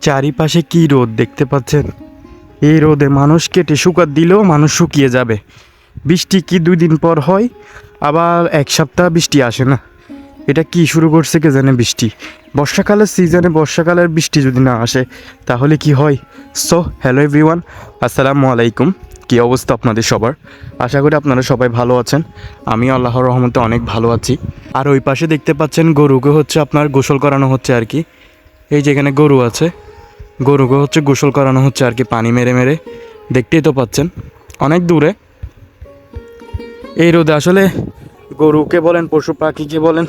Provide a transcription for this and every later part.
চারিপাশে কি রোদ দেখতে পাচ্ছেন? এই রোদে মানুষ কেটে শুকাত দিলেও মানুষ শুকিয়ে যাবে। বৃষ্টি কি দুই দিন পর হয়? আবার এক সপ্তাহ বৃষ্টি আসে না। এটা কি শুরু করছে কে জানে বৃষ্টি। বর্ষাকালের সিজনে বর্ষাকালের বৃষ্টি যদি না আসে, তাহলে কি হয়? সো, হ্যালো এভরিওয়ান, আসসালামু আলাইকুম। কি অবস্থা আপনাদের সবার? আশা করি আপনারা সবাই ভালো আছেন। আমি আল্লাহর রহমতে অনেক ভালো আছি। আর ওই পাশে দেখতে পাচ্ছেন গরুকে হচ্ছে আপনার গোসল করানো হচ্ছে আর কি। এই যেখানে গরু আছে গরুকে হচ্ছে গোসল করানো হচ্ছে আর কি, পানি মেরে মেরে। দেখতেই তো পাচ্ছেন, অনেক দূরে। এই রোদে আসলে গরুকে বলেন, পশু পাখিকে বলেন,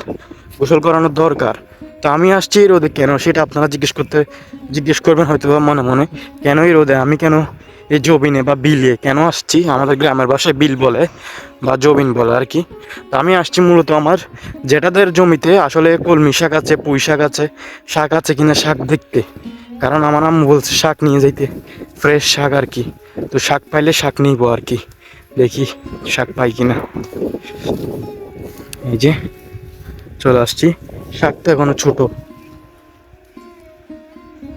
গোসল করানোর দরকার। তো আমি আসছি এই রোদে কেন? সেটা আপনারা জিজ্ঞেস করতে, জিজ্ঞেস করবেন হয়তো বা মনে মনে, কেন এই রোদে? আমি কেন এই জবিনে বা বিলে কেন আসছি? আমাদের গ্রামের ভাষায় বিল বলে বা জবিন বলে আর কি। তো আমি আসছি মূলত আমার জেঠাদের জমিতে, আসলে কলমি শাক আছে, পুঁই শাক আছে শাক আছে কিনা শাক দেখতে। কারণ আমার আম্মু বলছে শাক নিয়ে যাইতে। ফ্রেশ শাক আর কি। তো শাক পাইলে শাক নিবো আর কি। দেখি শাক পাই কিনা। এই যে, চলে আসছি। শাক তো এখনও ছোট।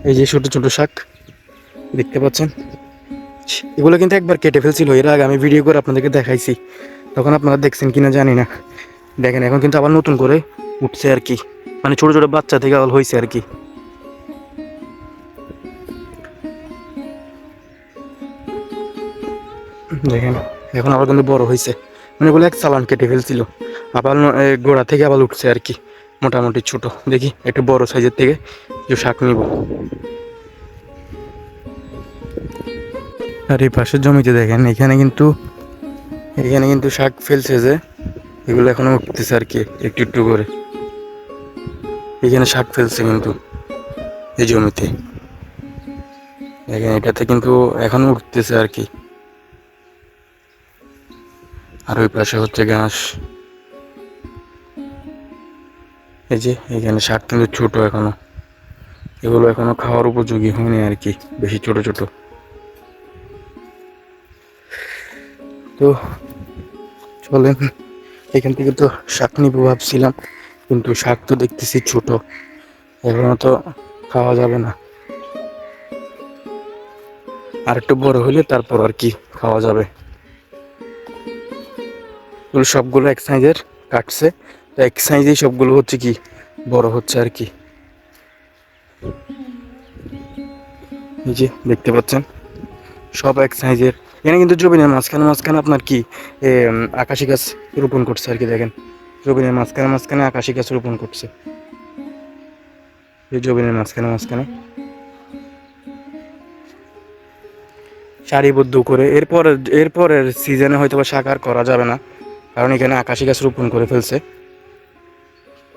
এই যে ছোট ছোট শাক, দেখতে পাচ্ছেন? এগুলো কিন্তু একবার কেটে ফেলছিল। এর আগে আমি ভিডিও করে আপনাদেরকে দেখাইছি। তখন আপনারা দেখছেন কিনা জানি না। দেখেন, এখন কিন্তু আবার নতুন করে উঠছে আর কি। মানে ছোট ছোট বাচ্চা থেকে আবার হয়েছে আর কি। দেখেন, এখন আবার কিন্তু বড় হয়েছে মানে বলে এক চালান কেটে ফেলছিল। আবার গোড়া থেকে আবার উঠছে আর কি, মোটামুটি ছোট। দেখি, একটু বড় সাইজের থেকে কিছু শাক নিব। আর এই পাশের জমিতে দেখেন, এখানে কিন্তু এখানে কিন্তু শাক ফেলছে যে, এগুলো এখনও উঠতেছে আর কি, একটু একটু করে। এখানে শাক ফেলছে কিন্তু, এই জমিতে। দেখেন, এটাতে কিন্তু এখনও উঠতেছে আর কি। আর ওই পাশে হচ্ছে ঘাস। এই যে, এখানে শাক কিন্তু ছোট এখনও। এগুলো এখনও খাওয়ার উপযোগী হয়নি আর কি, বেশি ছোট ছোট। তো চলেন, এখান থেকে তো শাক নিবো ভাবছিলাম, কিন্তু শাক তো দেখতেছি ছোট। এখনও তো খাওয়া যাবে না। আর একটু বড় হলে তারপর আর কি খাওয়া যাবে। এগুলো সবগুলো এক সাইজের কাটছে। তো এক সাইজেই সবগুলো হচ্ছে কি? বড় হচ্ছে আর কি। যে দেখতে পাচ্ছেন? সব এক সাইজের এখানে কিন্তু জবিনের মাঝখানে মাঝখানে আপনার কি আকাশি গাছ রোপণ করছে আর কি দেখেন। জবিনের মাঝখানে মাঝখানে আকাশি গাছ রোপণ করছে। এই জবিনের মাঝখানে মাঝখানে। সারিবদ্ধ করে। এরপর এরপরের সিজনে হয়তো বা শাক আর করা যাবে না। কারণ এখানে আকাশি গাছ রোপণ করে ফেলছে।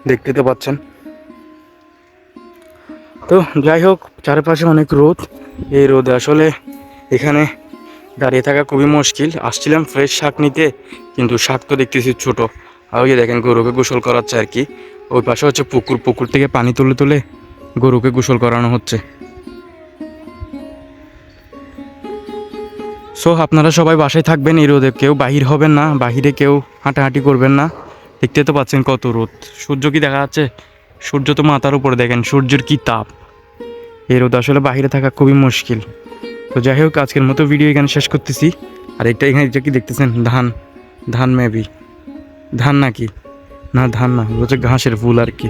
দেখতে তো পাচ্ছেন। তো যাই হোক, চারপাশে অনেক রোদ। এই রোদে আসলে এখানে দাঁড়িয়ে থাকা খুবই মুশকিল। আসছিলাম ফ্রেশ শাক নিতে, কিন্তু শাক তো দেখতেছি ছোট। আর ওই দেখেন, গরুকে গোসল করাচ্ছে আর কি। ওই পাশে হচ্ছে পুকুর। পুকুর থেকে পানি তুলে তুলে গরুকে গোসল করানো হচ্ছে। সো আপনারা সবাই বাসায় থাকবেন, এই রোদে কেউ বাহির হবেন না, বাহিরে কেউ হাঁটাহাঁটি করবেন না। দেখতে তো পাচ্ছেন কত রোদ। সূর্য কি দেখা যাচ্ছে? সূর্য তো মাথার উপরে দেখেন, সূর্যের কি তাপ। এই রোদ আসলে বাহিরে থাকা খুবই মুশকিল। তো যাই হোক, আজকের মতো ভিডিও এখানে শেষ করতেছি। আর এটা এখানে এটা কি দেখতেছেন? ধান ধান মেবি ধান নাকি? না, ধান না, হচ্ছে ঘাসের ফুল আর কি।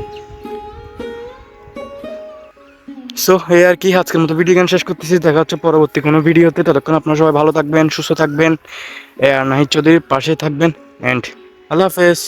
সো, এই আর কি, আজকের মতো ভিডিও গান শেষ করতেছি। দেখা হচ্ছে পরবর্তী কোনো ভিডিওতে ততক্ষণ আপনারা সবাই ভালো থাকবেন, সুস্থ থাকবেন। আর নাহিদ চৌধুরীর পাশে থাকবেন। অ্যান্ড আল্লাহ হাফেজ।